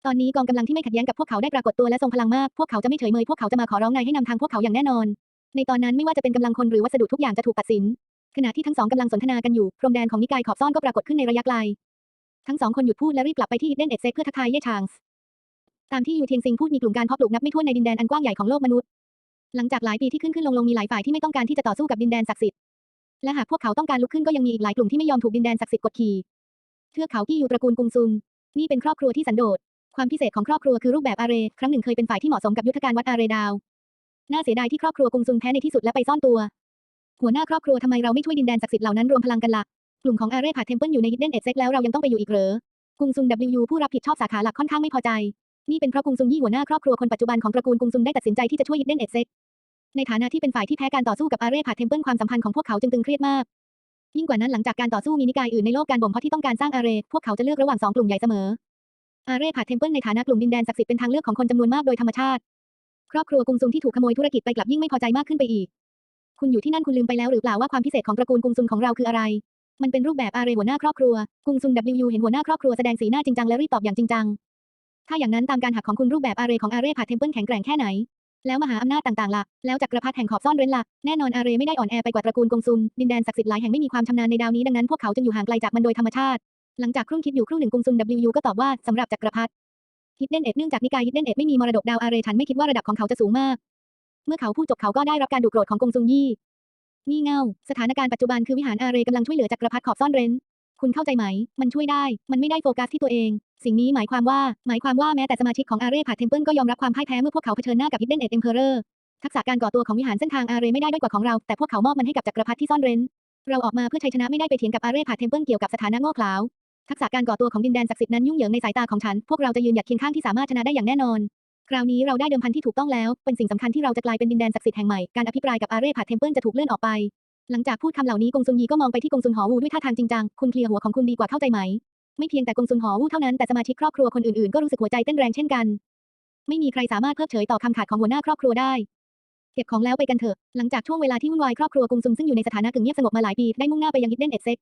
ตอนนี้กองกำลังที่ไม่ขัดแย้งกับพวกเขาได้ปรากฏตัวและทรงพลังมาก พวกเขาจะไม่เฉยเมย พวกเขาจะมาขอร้องนายให้นำทางพวกเขาอย่างแน่นอน ในตอนนั้นไม่ว่าจะเป็นกำลังคนหรือวัสดุทุกอย่างจะถูกตัดสิน ขณะที่ทั้งสองกำลังสนทนากันอยู่ พรมแดนของนิกายขอบซ่อนก็ปรากฏขึ้นในระยะไกล ทั้งสองคนหยุดพูดและรีบกลับไปที่ฮิดเดนเอ็ดเซกเพื่อทักทายเย่ชางส์ตามที่ยูเทียงซิงพูดมีกลุ่มการเพาะปลูกนับไม่ถ้วนในดินแดนอันกว้างใหญ่ของโลกมนุษย์ หลังจากหลายปีที่ขึ้นขึ้นลงลงมีหลายฝ่ายที่ไม่ต้องการที่จะต่อสู้กับดินแดนศักดิ์สิทธิ์ และหากพวกเขาต้องการลุกขึ้นก็ยังมีอีกหลายกลุ่มที่ไม่ยอมถูกดินแดนศักดิ์สิทธิ์กดขี่ เทือกเขาที่อยู่ตระกูลกุงซุน นี่เป็นครอบครัวที่สันโดษ ความพิเศษของครอบครัวคือรูปแบบอาเร ครั้งหนึ่งเคยเป็นฝ่ายที่เหมาะสมกับยุทธการวัดอาเรดาว น่าเสียดายที่ครอบครัวกุงซุนแพ้ในที่สุดและไปซ่อนตัว หัวหน้าครอบครัวทำไมเราไม่ช่วยดินแดนศักดิ์สิทธิ์เหล่านั้นรวมพลังกันละ่ะกลุ่มของอาเรผาเทมเพิลอยู่ในฮิดเดนเอ็ดเซ็กแล้วเรายังต้องไปอยู่อีกเหรอกุงซุน W ผู้รับผิดชอบสาขาหลักค่อนข้างไม่พอใจ นี่เป็นเพราะกุงซุนยี่หัวหน้าครอบครัวคนปัจจุบันของตระกูลกุงซุนได้ตัดสินใจที่จะช่วยฮิดเดนเอ็ดเซ็กในฐานะที่เป็นฝ่ายที่แพ้การต่อสู้กับอาเร่ผาเทมเพิลความสัมพันธ์ของพวกเขาจึงตึงเครียดมาก ยิ่งกว่านั้นหลังจากการต่อสู้มีนิกายอื่นในโลกการบ่มเพาะที่ต้องการสร้างอาเรพวกเขาจะเลือกระหว่างสองกลุ่มใหญ่เสมออาเร่ผาเทมเพิลในฐานะกลุ่มดินแดนศักดิ์สิทธิ์เป็นทางเลือกของคนจำนวนมากโดยธรรมชาติ ครอบครัวกุงซุนที่ถูกขโมยธุรกิจไปกลับยิ่งไม่พอใจมากขึ้นไปอีก คุณอยู่ที่นั่นคุณลืมไปแล้วหรือเปล่าว่าความพิเศษของตระกูลกุงซุนของเราคืออะไร มันเป็นรูปแบบอาเรหัวหน้าครอบครัว กุงซุน WU เห็นหัวหน้าครอบครัวแสดงสีหน้าจริงจังและรีบตอบอย่างจริงจัง ถ้าอย่างนั้นตามการหักของคุณรูปแบบอาเรของอาเรผาเทมเพิลแข็งแกร่งแค่ไหน แล้วมหาอำนาจต่างๆล่ะ แล้วจักรพรรดิแห่งขอบซ่อนเร้นล่ะ แน่นอนอาเรไม่ได้อ่อนแอไปกว่าตระกูลกงซุน ดินแดนศักดิ์สิทธิ์หลายแห่งไม่มีความชำนาญในดาวนี้ดังนั้นพวกเขาจึงอยู่ห่างไกลจากมันโดยธรรมชาติ หลังจากครุ่นคิดอยู่ครู่หนึ่งกงซุน W ก็ตอบว่าสำหรับจักรพรรดิ ฮิดเดนเอ็ดเนื่องจากนิกายฮิดเดนเอ็ดไม่มีมรดกดาวอาเรฉันไม่คิดว่าระดับของเขาจะสูงมาก เมื่อเขาพูดจบเขาก็ได้รับการดุโกรธของกงซุนยี่งี่เง่าสถานการณ์ปัจจุบันคือวิหารอาเรกำลังช่วยเหลือจักรพรรดิขอบซ่อนเร้น คุณเข้าใจไหม มันช่วยได้ มันไม่ได้โฟกัสที่ตัวเอง สิ่งนี้หมายความว่า หมายความว่าแม้แต่สมาชิกของอาเรพาเทมเพิลก็ยอมรับความพ่ายแพ้เมื่อพวกเขาเผชิญหน้ากับ Hidden Edge Emperor ทักษะการก่อตัวของวิหารเส้นทางอาเรไม่ได้ด้อยกว่าของเรา แต่พวกเขามอบมันให้กับจักรพรรดิที่ซ่อนเร้น เราออกมาเพื่อชัยชนะไม่ได้ไปเถียงกับอาเรพาเทมเพิลเกี่ยวกับสถานะโง่เขลา ทักษะการก่อตัวของดินแดนศักดิ์สิทธิ์นั้นยุ่งเหยิงในสายตาของฉัน พวกเราจะยืนหยัดเคียงข้างที่สามารถชนะได้อย่างแน่นอน คราวนี้เราได้เดิมพันที่ถูกต้องแล้ว เป็นสิ่งสำคัญที่เราจะกลายเป็นดินแดนศักดิ์สิทธิ์แห่งใหม่ การอภิปรายกับอาเรพาเทมเพิลจะถูกเลื่อนออกไป หลังจากพูดคำเหล่านี้กงซุนยีก็มองไปที่กงซุนหอวูด้วยท่าทางจริงจัง คุณเคลียร์หัวของคุณดีกว่าเข้าใจไหม ไม่เพียงแต่กงซุนหอวูเท่านั้นแต่สมาชิกครอบครัวคนอื่นๆก็รู้สึกหัวใจเต้นแรงเช่นกัน ไม่มีใครสามารถเพิกเฉยต่อคำขาดของหัวหน้าครอบครัวได้เก็บของแล้วไปกันเถอะ หลังจากช่วงเวลาที่วุ่นวายครอบครัวกงซุนซึ่งอยู่ในสถานะกึ่งเงียบสงบมาหลายปี ได้มุ่งหน้าไปยังฮิดเด้นเอ็ดเซ็ก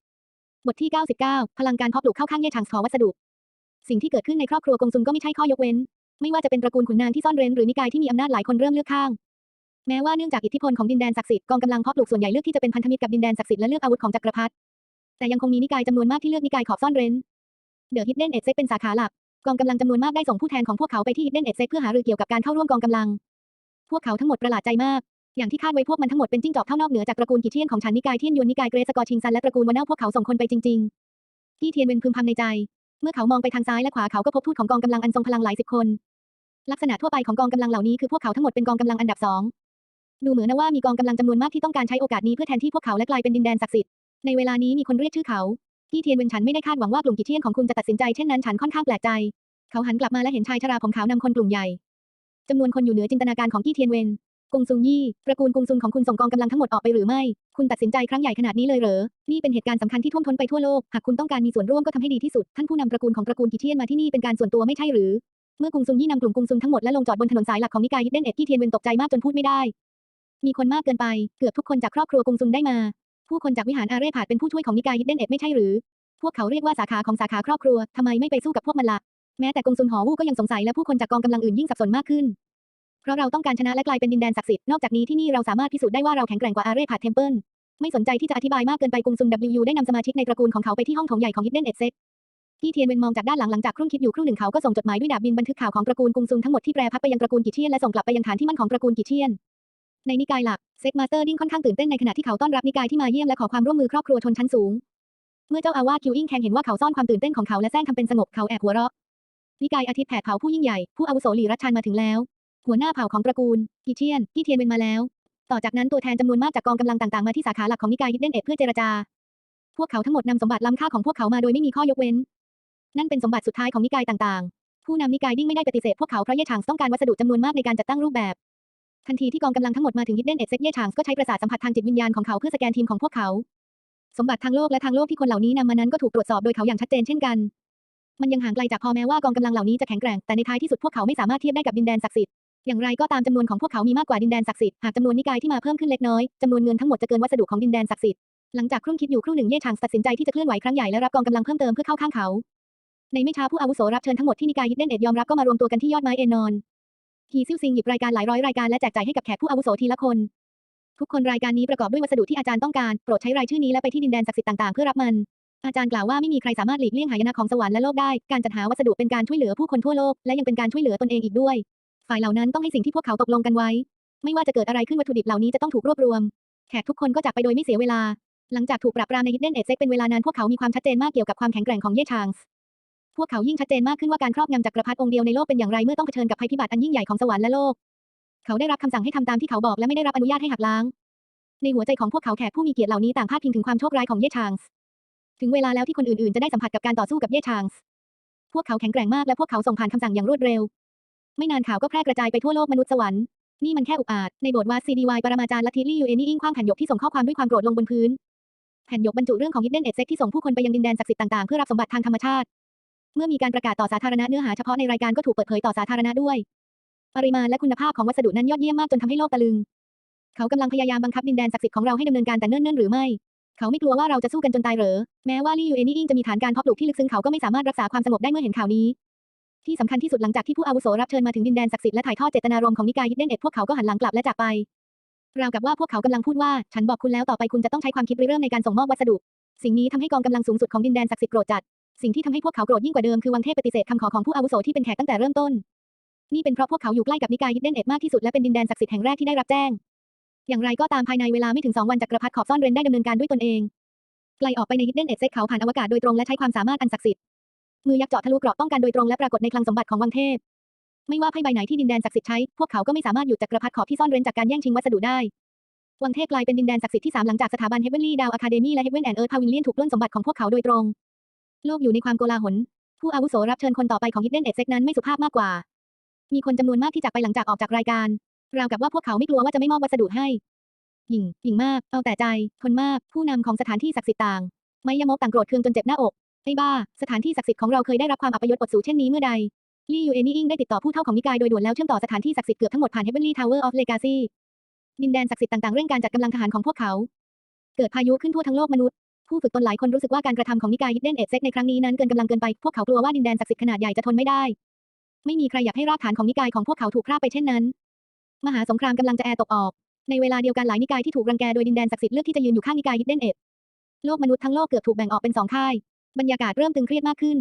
บทที่ 99 พลังการเพาะปลูกเข้าข้างเย่ชางสอวัสดุ สิ่งที่เกิดขึ้นในครอบครัวกงซุนก็ไม่ใช่ข้อยกเว้น ไม่ว่าจะเป็นตระกูลขุนนางที่ซ่อนเร้นหรือนิกายที่มีอำนาจหลายคนเริ่มเลือกข้าง แม้ว่าเนื่องจากอิทธิพลของดินแดนศักดิ์สิทธิ์กองกำลังเพาะปลูกส่วนใหญ่เลือกที่จะเป็นพันธมิตรกับดินแดนศักดิ์สิทธิ์และเลือกอาวุธของจักรพรรดิ แต่ยังคงมีนิกายจำนวนมากที่เลือกนิกายขอบซ่อนเร้น เดอะฮิดเด้นเอ็ดเซ็กเป็นสาขาหลัก กองกำลังจำนวนมากได้ส่งผู้แทนของพวกเขาไปที่ฮิดเด้นเอ็ดเซ็กเพื่อหารือเกี่ยวกับการเข้าร่วมกองกำลัง พวกเขาทั้งหมดประหลาดใจมาก อย่างที่คาดไว้พวกมันทั้งหมดเป็นจิ้งจอกเท่านอกเหนือจากตระกูลกิเทียนของฉันนิกายเทียนยวนนิกายเกรสกอร์ชิงซันและตระกูลวานเน่าพวกเขาส่งคนไปจริงๆที่เทียนเวนพึมพำในใจ เมื่อเขามองไปทางซ้ายและขวาเขาก็พบทูตของกองกำลังอันทรงพลังหลายสิบคน ลักษณะทั่วไปของกองกำลังเหล่านี้คือพวกเขาทั้งหมดเป็นกองกำลังอันดับสองดูเหมือนนะว่ามีกองกำลังจำนวนมากที่ต้องการใช้โอกาสนี้เพื่อแทนที่พวกเขาและกลายเป็นดินแดนศักดิ์สิทธิ์ในเวลานี้มีคนเรียกชื่อเขาที่เทียนเวนฉันไม่ได้คาดหวังว่ากลุ่มกิเทียนของคุณจะตัดสินใจเช่นนั้นฉันค่อนข้างแปลกใจ เขาหันกลับมาและเห็นชายชราผมขาวนำคนกลุ่มใหญ่จำนวนคนอยู่เหนือจินตนาการของที่เทียนเวน กงซุงยี่ตระกูลกงซุนของคุณส่งกองกำลังทั้งหมดออกไปหรือไม่ คุณตัดสินใจครั้งใหญ่ขนาดนี้เลยเหรอ นี่เป็นเหตุการณ์สำคัญที่ท่วมท้นไปทั่วโลก หากคุณต้องการมีส่วนร่วมก็ทำให้ดีที่สุด ท่านผู้นำตระกูลของตระกูลกิเทียนมาที่นี่เป็นการส่วนตัวไม่ใช่หรือ เมื่อกงซุนยี่นำกลุ่มกงซุนทั้งหมดและลงจอดบนถนนสายหลักของนิกายฮิดเดนเอ็ดที่เทียนเวนตกใจมากจนพูดไม่ได้ มีคนมากเกินไป เกือบทุกคนจากครอบครัวกงซุนได้มา ผู้คนจากวิหารอาเรผาดเป็นผู้ช่วยของนิกายฮิดเดนเอ็ดไม่ใช่หรือ พวกเขาเรียกว่าสาขาของสาขาครอบครัวทำไมไม่ไปสู้กับพวกมันละแม้แต่กงซุนหอวูก็ยังสงสัยและผู้คนจากกองกำลังอื่นยิ่งสับสนมากขึ้น ราะเราต้องการชนะและกลายเป็นดินแดนศักดิ์สิทธิ์ นอกจากนี้ที่นี่เราสามารถพิสูจน์ได้ว่าเราแข็งแกร่งกว่าอาเรพาเทมเพิลไม่สนใจที่จะอธิบายมากเกินไปกรุงซุน WU ได้นำสมาชิกในตระกูลของเขาไปที่ห้องโถงใหญ่ของ Hidden e d s e c ที่เทียนเวนมองจากด้านหลังหลังจากครุ่นคิดอยู่ครู่หนึ่งเขาก็ส่งจดหมายด้วยดาบบินบันทึกข่าวของตระกูลกรุงซุนทั้งหมดที่แปรพักไปยังตระกูลกิเทียนและส่งกลับไปยังฐานที่มั่นของตระกูลกิเทียน ในนิกายหลักเซ็กมาสเตอร์ดิ้งค่อนข้างตื่นเต้นในขณะที่เขาต้อนรับนิกายที่มาเยี่ยมและขอความร่วมมือครอบครัวชนชั้นสูง เมื่อเจ้าอาวาสคิวอิงแคงเห็นว่าเขาซ่อนความตื่นเต้นของเขาและแซงทำเป็นสงบเขาแอบหัวเราะนิกายอาทิตย์แผดเผาผู้ยิ่งใหญ่ผู้อาวุโสหลีรัชชันมาถึงแล้ว หัวหน้าเผ่าของตระกูลกิเทียนที่เทียนเวนมาแล้ว ต่อจากนั้นตัวแทนจำนวนมากจากกองกำลังต่างๆมาที่สาขาหลักของนิกายฮิดเด้นเอ็ดเพื่อเจรจา พวกเขาทั้งหมดนำสมบัติล้ำค่าของพวกเขามาโดยไม่มีข้อยกเว้น นั่นเป็นสมบัติสุดท้ายของนิกายต่างๆ ผู้นำนิกายดิ้งไม่ได้ปฏิเสธพวกเขาเพราะเย่ฉางต้องการวัสดุจำนวนมากในการจัดตั้งรูปแบบ ทันทีที่กองกำลังทั้งหมดมาถึงฮิดเด้นเอ็ดเซ็กเย่ฉางก็ใช้ประสาทสัมผัสทางจิตวิญญาณของเขาเพื่อสแกนทีมของพวกเขา สมบัติทางโลกและทางโลกที่คนเหล่านี้นำมานั้นก็ถูกตรวจสอบโดยเขาอย่างชัดเจนเช่นกันมันยังห่างไกลจากพอแม้ว่ากองกำลังเหล่านี้จะแข็งแกร่ง แต่ในท้ายที่สุดพวกเขาไม่สามารถเทียบได้กับดินแดนศักดิ์สิทธิ์ อย่างไรก็ตามจำนวนของพวกเขามีมากกว่าดินแดนศักดิ์สิทธิ์หากจำนวนนิกายที่มาเพิ่มขึ้นเล็กน้อยจำนวนเงินทั้งหมดจะเกินวัสดุของดินแดนศักดิ์สิทธิ์หลังจากครุ่นคิดอยู่ครู่หนึ่งเย่ชางตัดสินใจที่จะเคลื่อนไหวครั้งใหญ่และรับกองกำลังเพิ่มเติมเพื่อเข้าข้างเขา ในไม่ช้าผู้อาวุโสรับเชิญทั้งหมดที่นิกายฮิดเด้นเอ็ดยอมรับก็มารวมตัวกันที่ยอดไม้เอนนอนฮีซิ่วซิงหยิบรายการหลายร้อยรายการและแจกจ่ายให้กับแขกผู้อาวุโสทีละคน ทุกคนรายการนี้ประกอบด้วยวัสดุที่อาจารย์ต้องการโปรดใช้รายชื่อนี้และไปที่ดินแดนศักดิ์สิทธิ์ต่างๆเพื่อรับมันอาจารย์กล่าวว่าไม่มีใครสามารถหลีกเลี่ยงหายนะของสวรรค์และโลกได้ การจัดหาวัสดุเป็นการช่วยเหลือผู้คนทั่วโลก และยังเป็นการช่วยเหลือตนเองอีกด้วย ฝ่ายเหล่านั้นต้องให้สิ่งที่พวกเขาตกลงกันไว้ ไม่ว่าจะเกิดอะไรขึ้นวัตถุดิบเหล่านี้จะต้องถูกรวบรวม แขกทุกคนก็จากไปโดยไม่เสียเวลา หลังจากถูกปราบปรามใน Hidden e d s e c เป็นเวลานานพวกเขามีความชัดเจนมากเกี่ยวกับความแข็งแกร่งของเย่ชางส์พวกเขายิ่งชัดเจนมากขึ้นว่าการครอบงำจักรพรรดิองค์เดียวในโลกเป็นอย่างไรเมื่อต้องเผชิญกับภัยพิบัติอันยิ่งใหญ่ของสวรรค์และโลก เขาได้รับคำสั่งให้ทำตามที่เขาบอกและไม่ได้รับอนุญาตให้หักล้าง ในหัวใจของพวกเขาแขกผู้มีเกียรติเหล่านี้ต่างพาดพิงถึงความโชคร้ายของเย่ชางส์ถึงเวลาแล้วที่คนอื่นๆจะได้สัมผัสกับการต่อสู้กับเย่ชางส์พวกเขาแข็งแกร่งมากและพวกเขาส่งผ่านคำสั่งอย่างรวดเร็ว ไม่นานข่าวก็แพร่กระจายไปทั่วโลกมนุษย์สวรรค์ นี่มันแค่อุกอาจ ในบทว่า CDY ปรมาจารย์ลัทธิลี่ยูเอนี่อิงคว้างแผ่นหยกที่ส่งข้อความด้วยความโกรธลงบนพื้น แผ่นหยกบรรจุเรื่องของ Hidden e d s e c ที่ส่งผู้คนไปยังดินแดนศักดิ์สิทธิ์ต่างๆ เพื่อรับสมบัติทางธรรมชาติ เมื่อมีการประกาศต่อสาธารณะเนื้อหาเฉพาะในรายการก็ถูกเปิดเผยต่อสาธารณะด้วย ปริมาณและคุณภาพของวัสดุนั้นยอดเยี่ยมมากจนทำให้โลกตะลึง เขากำลังพยายามบังคับดินแดนศักดิ์สิทธิ์ของเราให้ดำเนินการแต่เนิ่นๆหรือไม่เขาไม่กลัวว่าเราจะสู้กันจนตายเหรอ แม้ว่าลี่ยูเอนี่อิงจะมีฐานการเพาะปลูกที่ลึกซึ้งเขาก็ไม่สามารถรักษาความสงบได้เมื่อเห็นข่าวนี้ ที่สำคัญที่สุดหลังจากที่ผู้อาวุโสรับเชิญมาถึงดินแดนศักดิ์สิทธิ์และถ่ายทอดเจตนารมณ์ของนิกายฮิดเด้นเอ็ดพวกเขาก็หันหลังกลับและจากไปราวกับว่าพวกเขากำลังพูดว่า ฉันบอกคุณแล้วต่อไปคุณจะต้องใช้ความคิดริเริ่มในการส่งมอบวัสดุ สิ่งนี้ทำให้กองกำลังสูงสุดของดินแดนศักดิ์สิทธิ์โกรธจัด สิ่งที่ทำให้พวกเขาโกรธยิ่งกว่าเดิมคือวังเทพปฏิเสธคำขอของผู้อาวุโสที่เป็นแขกตั้งแต่เริ่มต้น นี่เป็นเพราะพวกเขาอยู่ใกล้กับนิกายฮิดเด้นเอ็ดมากที่สุดและเป็นดินแดนศักดิ์สิทธิ์แห่งแรกที่ได้รับแจ้ง อย่างไรก็ตามภายในเวลาไม่ถึงสองวันจักรพรรดิขอบซ่อนเร้นได้ดำเนินการด้วยตนเองไกลออกไปใน Hidden Edge เขาผ่านอวกาศโดยตรงและใช้ความสามารถอันศักดิ์สิทธิ์ มือยักษ์เจาะทะลุเกราะป้องกันโดยตรงและปรากฏในคลังสมบัติของวังเทพ ไม่ว่าไพ่ใบไหนที่ดินแดนศักดิ์สิทธิ์ใช้ พวกเขาก็ไม่สามารถหยุดจักรพรรดิขอบที่ซ่อนเร้นจากการแย่งชิงวัสดุได้ วังเทพกลายเป็นดินแดนศักดิ์สิทธิ์ที่สามหลังจากสถาบัน Heavenly Down Academy และ Heaven and Earth Pavilion ถูกปล้นสมบัติของพวกเขาโดยตรง โลกอยู่ในความโกลาหล ผู้อาวุโสรับเชิญคนต่อไปของ Hidden Edge นั้นไม่สุภาพมากกว่า มีคนจำนวนมากที่จากไปหลังจากออกจากรายการ ราวกับว่าพวกเขาไม่กลัวว่าจะไม่มอบวัสดุให้หญิงหญิงมาก เอาแต่ใจ ทนมาก ผู้นำของสถานที่ศักดิ์สิทธิ์ต่าง ไม่ยมกต่างโกรธเคืองจนเจ็บหน้าอก ไอ้บ้า สถานที่ศักดิ์สิทธิ์ของเราเคยได้รับความอัปยศอดสูเช่นนี้เมื่อใดลี่ยูเอนี่อิงได้ติดต่อผู้เท่าของนิกายโดยด่วนแล้วเชื่อมต่อสถานที่ศักดิ์สิทธิ์เกือบทั้งหมดผ่าน Heavenly Tower of Legacy ดินแดนศักดิ์สิทธิ์ต่างๆเร่งการจัดกำลังทหารของพวกเขา เกิดพายุขึ้นทั่วทั้งโลกมนุษย์ ผู้ฝึกตนหลายคนรู้สึกว่าการกระทำของนิกาย Hidden Edge ในครั้งนี้นั้นเกินกำลังเกินไป พวกเขากลัวว่าดินแดนศักดิ์สิทธิ์ขนาดใหญ่จะทนไม่ได้ ไม่มีใครอยากให้รากฐานของนิกายของพวกเขาถูกฆ่าไปเช่นนั้น มหาสงครามกำลังจะแอร์ตกออก ในเวลาเดียวกันหลายนิกายที่ถูกรังแกโดยดินแดนศักดิ์สิทธิ์เลือกที่จะยืนอยู่ข้างนิกาย Hidden Edge โลกมนุษย์ทั้งโลกเกือบถูกแบ่งออกเป็นสองค่าย บรรยากาศเริ่มตึงเครียดมากขึ้น